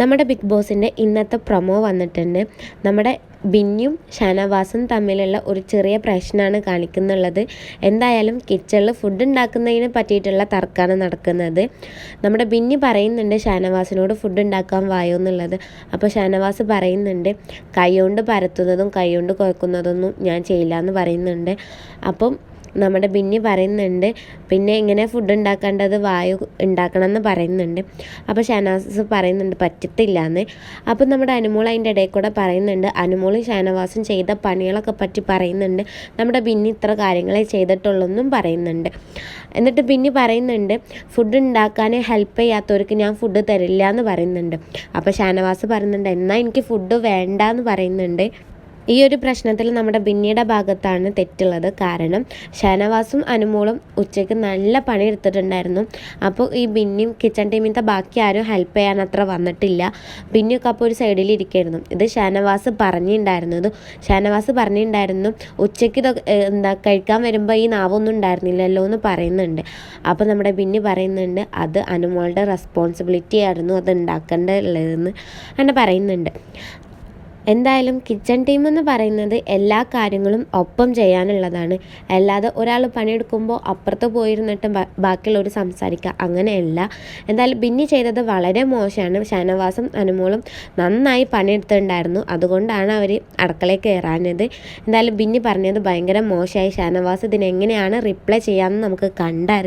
നമ്മുടെ ബിഗ് ബോസിന്റെ ഇന്നത്തെ പ്രൊമോ വന്നിട്ടുണ്ട്. നമ്മുടെ ബിന്നും ഷാനവാസും തമ്മിലുള്ള ഒരു ചെറിയ പ്രശ്നമാണ് കാണിക്കുന്നുള്ളത്. എന്തായാലും കിച്ചണിൽ ഫുഡ് ഉണ്ടാക്കുന്നതിന് പറ്റിയിട്ടുള്ള തർക്കമാണ് നടക്കുന്നത്. നമ്മുടെ ബിന്നി പറയുന്നുണ്ട് ഷാനവാസിനോട് ഫുഡ് ഉണ്ടാക്കാൻ വായോ എന്നുള്ളത്. അപ്പോൾ ഷാനവാസ് പറയുന്നുണ്ട് കൈകൊണ്ട് പരത്തുന്നതും കൈകൊണ്ട് കുഴക്കുന്നതൊന്നും ഞാൻ ചെയ്യില്ല എന്ന് പറയുന്നുണ്ട്. അപ്പം നമ്മുടെ ബിന്നി പറയുന്നുണ്ട് പിന്നെ ഇങ്ങനെ ഫുഡ് ഉണ്ടാക്കേണ്ടത് വായു ഉണ്ടാക്കണം എന്ന് പറയുന്നുണ്ട്. അപ്പോൾ ഷാനവാസ് പറയുന്നുണ്ട് പറ്റത്തില്ല എന്ന് അപ്പോൾ നമ്മുടെ അനുമോൾ അതിന്റെ ഇടയിൽ കൂടെ പറയുന്നുണ്ട് അനുമോളും ഷാനവാസും ചെയ്ത പണികളൊക്കെ പറ്റി പറയുന്നുണ്ട്. നമ്മുടെ ബിന്നി ഇത്ര കാര്യങ്ങളെ ചെയ്തിട്ടുള്ളൂ എന്നും പറയുന്നുണ്ട്. എന്നിട്ട് ബിന്നി പറയുന്നുണ്ട് ഫുഡ് ഉണ്ടാക്കാൻ ഹെൽപ്പ് ചെയ്യാത്തവർക്ക് ഞാൻ ഫുഡ് തരില്ല എന്ന് പറയുന്നുണ്ട്. അപ്പോൾ ഷാനവാസ് പറയുന്നുണ്ട് എന്നാൽ എനിക്ക് ഫുഡ് വേണ്ട എന്ന് പറയുന്നുണ്ട്. ഈ ഒരു പ്രശ്നത്തിൽ നമ്മുടെ ബിന്നിയുടെ ഭാഗത്താണ് തെറ്റുള്ളത്. കാരണം ഷാനവാസും അനുമോളും ഉച്ചയ്ക്ക് നല്ല പണി എടുത്തിട്ടുണ്ടായിരുന്നു. അപ്പോൾ ഈ ബിന്നിയും കിച്ചൺ ടീമിന്റെ ബാക്കി ആരും ഹെൽപ്പ് ചെയ്യാൻ അത്ര വന്നിട്ടില്ല. ബിന്നിയൊക്കെ അപ്പോൾ ഒരു സൈഡിൽ ഇരിക്കുകയായിരുന്നു ഇത് ഷാനവാസ് പറഞ്ഞിട്ടുണ്ടായിരുന്നത്. ഷാനവാസ് പറഞ്ഞിട്ടുണ്ടായിരുന്നു ഉച്ചയ്ക്ക് എന്താ കഴിക്കാൻ വരുമ്പോൾ ഈ നാവൊന്നും ഉണ്ടായിരുന്നില്ലല്ലോ എന്ന് പറയുന്നുണ്ട്. അപ്പോൾ നമ്മുടെ ബിന്നി പറയുന്നുണ്ട് അത് അനുമോളുടെ റെസ്പോൺസിബിലിറ്റി ആയിരുന്നു അത് ഉണ്ടാക്കേണ്ടതെന്ന് അങ്ങനെ പറയുന്നുണ്ട്. എന്തായാലും കിച്ചൺ ടീം എന്ന് പറയുന്നത് എല്ലാ കാര്യങ്ങളും ഒപ്പം ചെയ്യാനുള്ളതാണ്. അല്ലാതെ ഒരാൾ പണിയെടുക്കുമ്പോൾ അപ്പുറത്ത് പോയിരുന്നിട്ട് ബാക്കിയുള്ളവർ സംസാരിക്കുക അങ്ങനെയല്ല. എന്തായാലും ബിന്നി ചെയ്തത് വളരെ മോശമാണ്. ഷാനവാസും അനുമോളും നന്നായി പണിയെടുത്തിട്ടുണ്ടായിരുന്നു. അതുകൊണ്ടാണ് അവർ അടുക്കളയിൽ കയറാനത് എന്തായാലും ബിന്നി പറഞ്ഞത് ഭയങ്കര മോശമായി. ഷാനവാസ് ഇതിനെങ്ങനെയാണ് റിപ്ലൈ ചെയ്യാമെന്ന് നമുക്ക് കണ്ടറിയാം